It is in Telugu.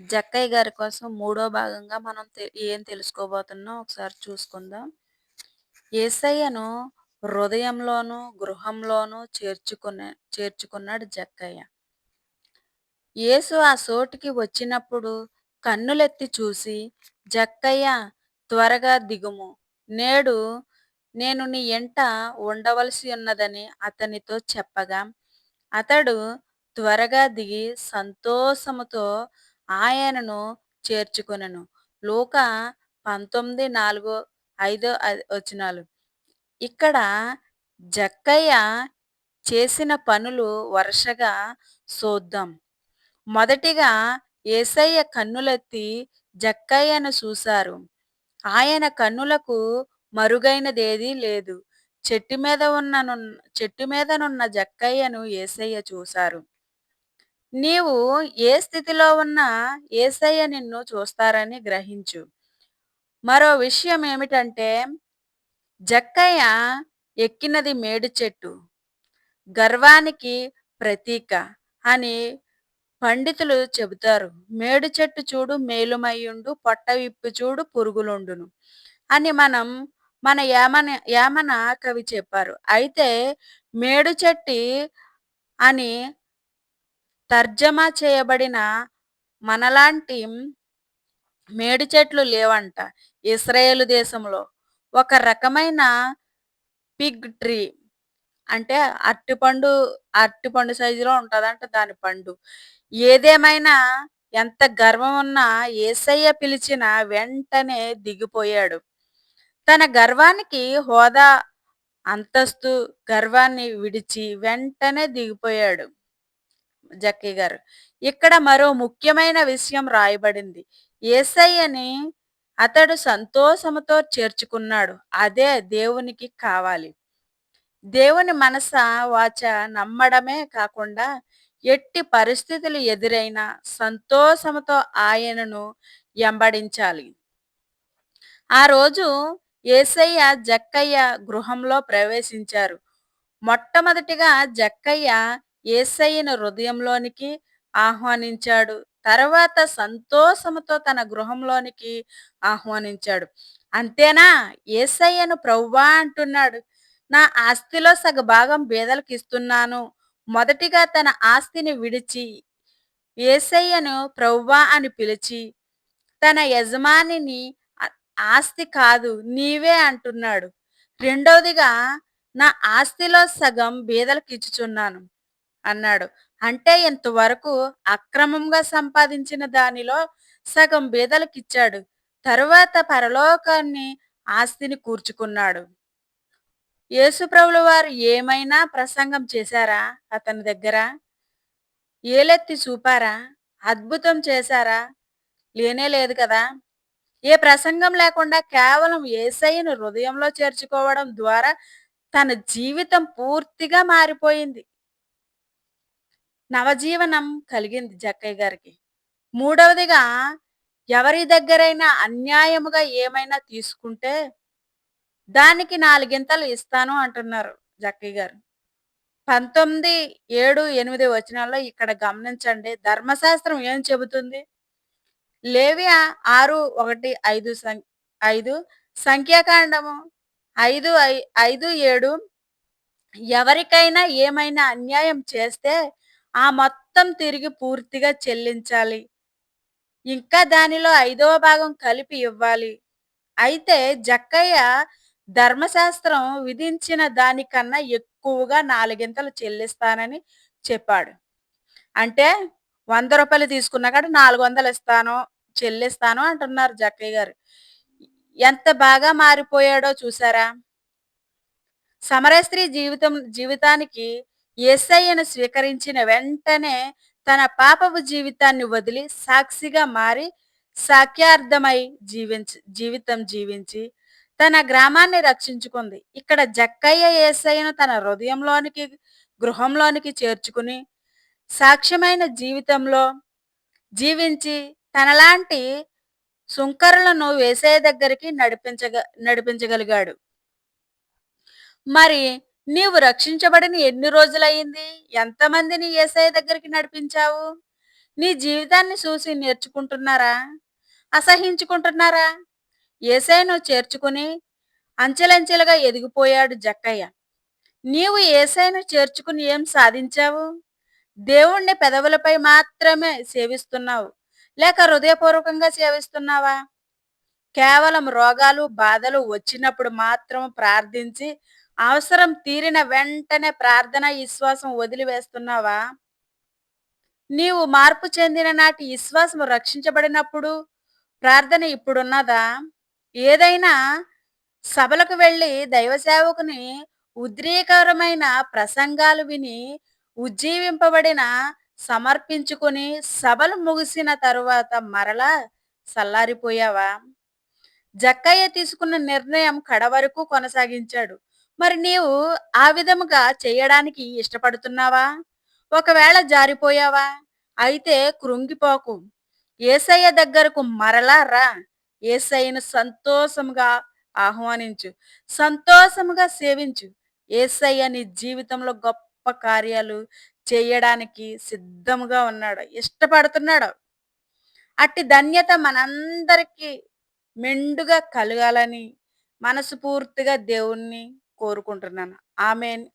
జక్కయ్య గారి కోసం మూడో భాగంగా మనం తె- ఏం తెలుసుకోబోతున్నాం? ఒకసారి చూసుకుందాం. ఏసయ్యను హృదయంలోను గృహంలోను చేర్చుకునే చేర్చుకున్నాడు జక్కయ్య. యేసు ఆ చోటికి వచ్చినప్పుడు కన్నులెత్తి చూసి జక్కయ్య త్వరగా దిగుము. నేడు నేను నీ ఎంట ఉండవలసి ఉన్నదని అతనితో చెప్పగా అతడు త్వరగా దిగి సంతోషముతో ఆయనను చేర్చుకొనెను. లూక పంతొమ్మిది నాలుగో ఐదో అ- వచనాలు. ఇక్కడ జక్కయ్య చేసిన పనులు వరుసగా చూద్దాం మొదటిగా ఏసయ్య కన్నులెత్తి జక్కయ్యను చూశారు. ఆయన కన్నులకు మరుగైనదేదీ లేదు. చెట్టు మీద ఉన్న చెట్టు మీదనున్న జక్కయ్యను ఏసయ్య చూశారు. నీవు ఏ స్థితిలో ఉన్నా ఏసయ్య నిన్ను చూస్తారని గ్రహించు. మరో విషయం ఏమిటంటే జక్కయ్య ఎక్కినది మేడు చెట్టు. గర్వానికి ప్రతీక అని పండితులు చెబుతారు. మేడు చెట్టు చూడు మేలుమయ్యుండు పొట్ట విప్పి చూడు పురుగులుండును అని మనం మన యామన యామన కవి చెప్పారు. అయితే మేడు చెట్టి అని తర్జమా చేయబడిన మనలాంటి మేడి చెట్లు లేవంట ఇస్రాయేల్ దేశంలో. ఒక రకమైన పిగ్ ట్రీ అంటే అరటిపండు అరటిపండు సైజులో ఉంటుందంట దాని పండు. ఏదేమైనా ఎంత గర్వం ఉన్నా ఏసయ్య పిలిచిన వెంటనే దిగిపోయాడు. తన గర్వానికి హోదా అంతస్తు గర్వాన్ని విడిచి వెంటనే దిగిపోయాడు. జక్కీ గారు. ఇక్కడ మరో ముఖ్యమైన విషయం రాయబడింది. ఏసయ్యని అతడు సంతోషముతో చేర్చుకున్నాడు. అదే దేవునికి కావాలి. దేవుని మనస వాచ నమ్మడమే కాకుండా ఎట్టి పరిస్థితులు ఎదురైనా సంతోషముతో ఆయనను ఎంబడించాలి ఆ రోజు ఏసయ్య జక్కయ్య గృహంలో ప్రవేశించారు. మొట్టమొదటిగా జక్కయ్య ఏసయ్యను హృదయంలోనికి ఆహ్వానించాడు. తర్వాత సంతోషముతో తన గృహంలోనికి ఆహ్వానించాడు. అంతేనా? ఏసయ్యను ప్రవ్వా అంటున్నాడు. నా ఆస్తిలో సగ భాగం బేదలకు ఇస్తున్నాను మొదటిగా తన ఆస్తిని విడిచి ఏసయ్యను ప్రవ్వా అని పిలిచి తన యజమానిని ఆస్తి కాదు నీవే అంటున్నాడు. రెండవదిగా నా ఆస్తిలో సగం బీదలకు ఇచ్చుచున్నాను అన్నాడు. అంటే ఇంతవరకు అక్రమంగా సంపాదించిన దానిలో సగం బీదలకిచ్చాడు. తరువాత పరలోకాన్ని ఆస్తిని కూర్చుకున్నాడు. యేసుప్రభుల వారు ఏమైనా ప్రసంగం చేశారా అతని దగ్గర? ఏలెత్తి చూపారా? అద్భుతం చేశారా? లేనే లేదు కదా? ఏ ప్రసంగం లేకుండా కేవలం ఏసయ్యను హృదయంలో చేర్చుకోవడం ద్వారా తన జీవితం పూర్తిగా మారిపోయింది. నవజీవనం కలిగింది జక్కయ్య గారికి. మూడవదిగా ఎవరి దగ్గరైనా అన్యాయముగా ఏమైనా తీసుకుంటే దానికి నాలుగింతలు ఇస్తాను అంటున్నారు జక్కయ్య గారు. పంతొమ్మిది ఏడు ఎనిమిది వచనాల్లో ఇక్కడ గమనించండి. ధర్మశాస్త్రం ఏం చెబుతుంది? లేవి ఆరు ఒకటి ఐదు సం ఐదు సంఖ్యాకాండము ఐదు ఐ- ఐదు ఏడు ఎవరికైనా ఏమైనా అన్యాయం చేస్తే ఆ మొత్తం తిరిగి పూర్తిగా చెల్లించాలి. ఇంకా దానిలో ఐదవ భాగం కలిపి ఇవ్వాలి. అయితే జక్కయ్య ధర్మశాస్త్రం విధించిన దానికన్నా ఎక్కువగా నాలుగింతలు చెల్లిస్తానని చెప్పాడు. అంటే వంద రూపాయలు తీసుకున్నా కాడ నాలుగు వందలు ఇస్తాను చెల్లిస్తాను అంటున్నారు జక్కయ్య గారు. ఎంత బాగా మారిపోయాడో చూసారా? సమరస్త్రీ జీవితం జీవితానికి ఎస్ఐను స్వీకరించిన వెంటనే తన పాపపు జీవితాన్ని వదిలి సాక్షిగా మారి సాక్యార్థమై జీవించ జీవితం జీవించి తన గ్రామాన్ని రక్షించుకుంది. ఇక్కడ జక్కయ్య ఏసయ్యను తన హృదయంలోనికి గృహంలోనికి చేర్చుకుని సాక్ష్యమైన జీవితంలో జీవించి తనలాంటి సుంకరులను వేసే దగ్గరికి నడిపించగ నడిపించగలిగాడు. మరి నీవు రక్షించబడిన ఎన్ని రోజులయ్యింది? ఎంతమందిని ఏసఐ దగ్గరికి నడిపించావు? నీ జీవితాన్ని చూసి నేర్చుకుంటున్నారా? అసహించుకుంటున్నారా? ఏసైను చేర్చుకుని అంచెలంచెలుగా ఎదిగిపోయాడు జక్కయ్య. నీవు ఏసైను చేర్చుకుని ఏం సాధించావు? దేవుణ్ణి పెదవులపై మాత్రమే సేవిస్తున్నావు లేక హృదయపూర్వకంగా సేవిస్తున్నావా? కేవలం రోగాలు బాధలు వచ్చినప్పుడు మాత్రం ప్రార్థించి అవసరం తీరిన వెంటనే ప్రార్థన విశ్వాసం వదిలివేస్తున్నావా? నీవు మార్పు చెందిన నాటి విశ్వాసం రక్షించబడినప్పుడు ప్రార్థన ఇప్పుడున్నదా? ఏదైనా సభలకు వెళ్ళి దైవ సేవకుని ఉద్రేకరమైన ప్రసంగాలు విని ఉజ్జీవింపబడిన సమర్పించుకుని సభలు ముగిసిన తరువాత మరలా చల్లారిపోయావా జక్కయ్య తీసుకున్న నిర్ణయం కడవరకు కొనసాగించాడు. మరి నీవు ఆ విధముగా చేయడానికి ఇష్టపడుతున్నావా? ఒకవేళ జారిపోయావా? అయితే కృంగిపోకు. ఏసయ్య దగ్గరకు మరలా రా. ఏసయ్యను సంతోషముగా ఆహ్వానించు. సంతోషముగా సేవించు. ఏసయ్య నీ జీవితంలో గొప్ప కార్యాలు చేయడానికి సిద్ధముగా ఉన్నాడు. ఇష్టపడుతున్నాడు. అట్టి ధన్యత మనందరికీ మెండుగా కలగాలని మనస్ఫూర్తిగా దేవుణ్ణి కోరుకుంటున్నాను. ఆమెన్.